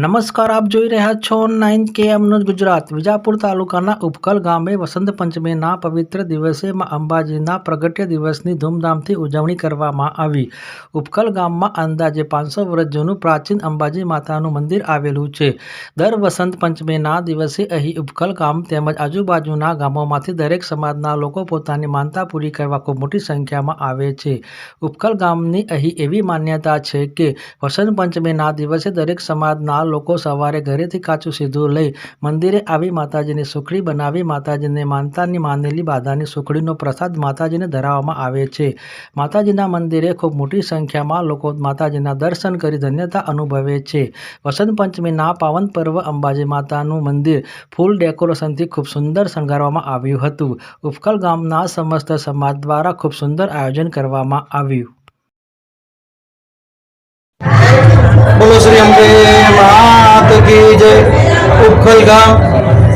નમસ્કાર, આપ જોઈ રહ્યા છો નાઇન કે એમનું ગુજરાત. વિજાપુર તાલુકાના ઉપકલ ગામે વસંત પંચમીના પવિત્ર દિવસે માં અંબાજીના પ્રગટ્ય દિવસની ધૂમધામથી ઉજવણી કરવામાં આવી. ઉપકલ ગામમાં અંદાજે પાંચસો વર્ષ જૂનું પ્રાચીન અંબાજી માતાનું મંદિર આવેલું છે. દર વસંત પંચમીના દિવસે અહીં ઉપકલ ગામ તેમજ આજુબાજુના ગામોમાંથી દરેક સમાજના લોકો પોતાની માનતા પૂરી કરવા ખૂબ મોટી સંખ્યામાં આવે છે. ઉપકલ ગામની અહીં એવી માન્યતા છે કે વસંત પંચમીના દિવસે દરેક સમાજના લોકો સવારે ઘરેથી કાચું સીધું લઈ મંદિરે આવી માતાજીની સુખડી બનાવી માતાજીને માનતાની માનેલી બાધાની સુખડીનો પ્રસાદ માતાજીને ધરાવવામાં આવે છે. માતાજીના મંદિરે ખૂબ મોટી સંખ્યામાં લોકો માતાજીના દર્શન કરી ધન્યતા અનુભવે છે. વસંત પંચમીના પાવન પર્વ અંબાજી માતાનું મંદિર ફૂલ ડેકોરેશનથી ખૂબ સુંદર શણગારવામાં આવ્યું હતું. ઉપકલ ગામના સમસ્ત સમાજ દ્વારા ખૂબ સુંદર આયોજન કરવામાં આવ્યું. ઉપખલ ગામ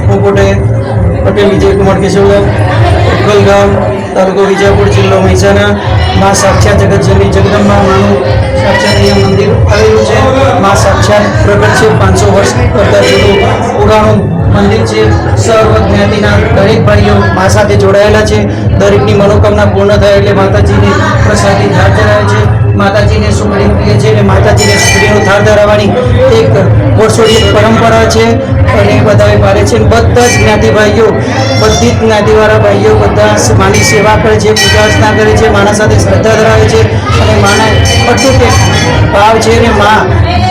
હું પટેલ પટેલ વિજયકુમાર કેશવલાલ, ઉખલ ગામ, તાલુકો વિજાપુર જિલ્લો મહેસાણા, મા સાક્ષાત જગતજનની જગદંબા માનું સાક્ષાત મંદિર આવેલું છે. માં સાક્ષાત પ્રગટ છે પાંચસો વર્ષ કરતાં જૂનું પુરાણું મંદિર છે. સર્વ જ્ઞાતિના દરેક ભાઈઓ મા સાથે જોડાયેલા છે. દરેકની મનોકામના પૂર્ણ થાય એટલે માતાજીને પ્રસાદી ધાર ધરાવે છે. માતાજીને સુખડી પ્રિય છે અને માતાજીને સુખડીનો થાળ ધરાવવાની વર્ષોની પરંપરા છે અને એ બધાએ પાડે છે. અને બધા જ જ્ઞાતિ ભાઈઓ બધી જ જ્ઞાતિવાળા ભાઈઓ બધા માની સેવા કરે છે, પૂજા અર્ચના કરે છે માના સાથે શ્રદ્ધા ધરાવે છે અને માના અટૂટ ભાવ છે અને મા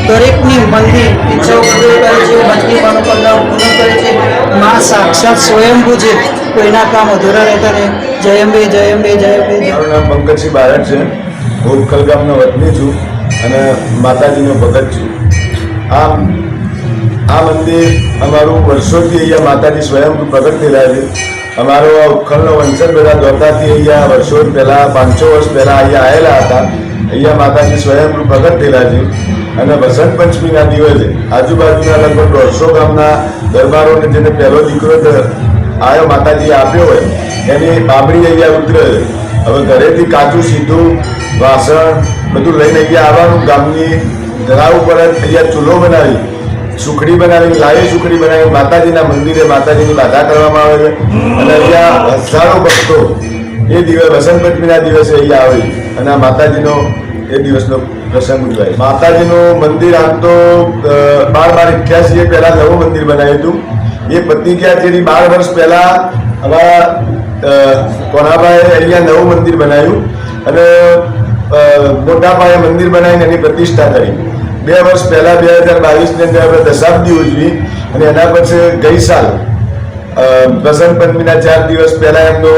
દરેકની મનની ઈચ્છાઓ પૂરી કરે છે, મનની મનોકામનાઓ પૂર્ણ કરે છે. મા સાક્ષાત સ્વયંભૂ છે. કોઈના કામ અધૂરા રહેતા રહે. જય અંબે જય અંબે જય અંબે મારું નામ પંકજસિંહ બારડ છે. હું ગામનો વતની છું અને માતાજીનો ભગત છું. આ આ મંદિર અમારું વર્ષોથી અહીંયા માતાજી સ્વયં પ્રગટ થયેલા છે અમારો આ ઉખલનો વંશજ બધા દોતાથી અહીંયા વર્ષો પહેલાં, પાંચસો વર્ષ પહેલાં અહીંયા આવેલા હતા. અહીંયા માતાજી સ્વયં પ્રગટ થયેલા છે અને વસંત પંચમીના દિવસે આજુબાજુના લગભગ દોઢસો ગામના દરબારોને જેને પહેલો દીકરો આવ્યો આયો માતાજીએ આપ્યો હોય, એની બાબડી અહીંયા ઉતરે હવે ઘરેથી કાચું, સીધું વાસણ બધું લઈને અહીંયા આવવાનું ગામની ધરાવ ઉપર અહીંયા ચૂલો બનાવી. સુખડી બનાવી લાવી સુખડી બનાવી માતાજીના મંદિરે માતાજીની બાધા કરવામાં આવે છે. અને અહીંયા હજારો ભક્તો એ દિવસ વસંત પંચમીના દિવસે અહીંયા આવે અને આ માતાજીનો એ દિવસનો પ્રસંગ ઉજવાય માતાજીનું મંદિર આમ તો બાર બાર અઠ્યાસી પહેલા નવું મંદિર બનાવ્યું હતું. એ પત્ની જેની બાર વર્ષ પહેલા અમારા કોનાભાઈ અહીંયા નવું મંદિર બનાવ્યું. અને મોટા પાયે મંદિર બનાવીને એની પ્રતિષ્ઠા કરી. બે વર્ષ પહેલાં બે હજાર બાવીસની અંદર આપણે દશાબ્દી ઉજવી અને એના પછી ગઈ સાલ વસંત પંચમીના ચાર દિવસ પહેલાં એમનો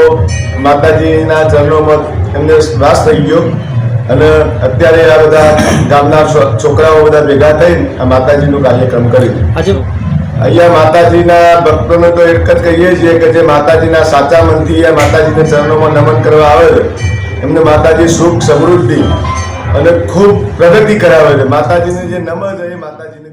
માતાજીના ચરણોમાં એમને વાસ થઈ ગયો. અને અત્યારે આ બધા ગામના છોકરાઓ બધા ભેગા થઈને આ માતાજીનો કાર્યક્રમ કરી અહીંયા માતાજીના ભક્તોને તો એક જ કહીએ છીએ કે જે માતાજીના સાચા મનથી આ માતાજીના ચરણોમાં નમન કરવા આવે એમને માતાજી સુખ સમૃદ્ધિ અને ખૂબ પ્રગતિ કરાવે છે. માતાજીને જે નમ છે એ માતાજીને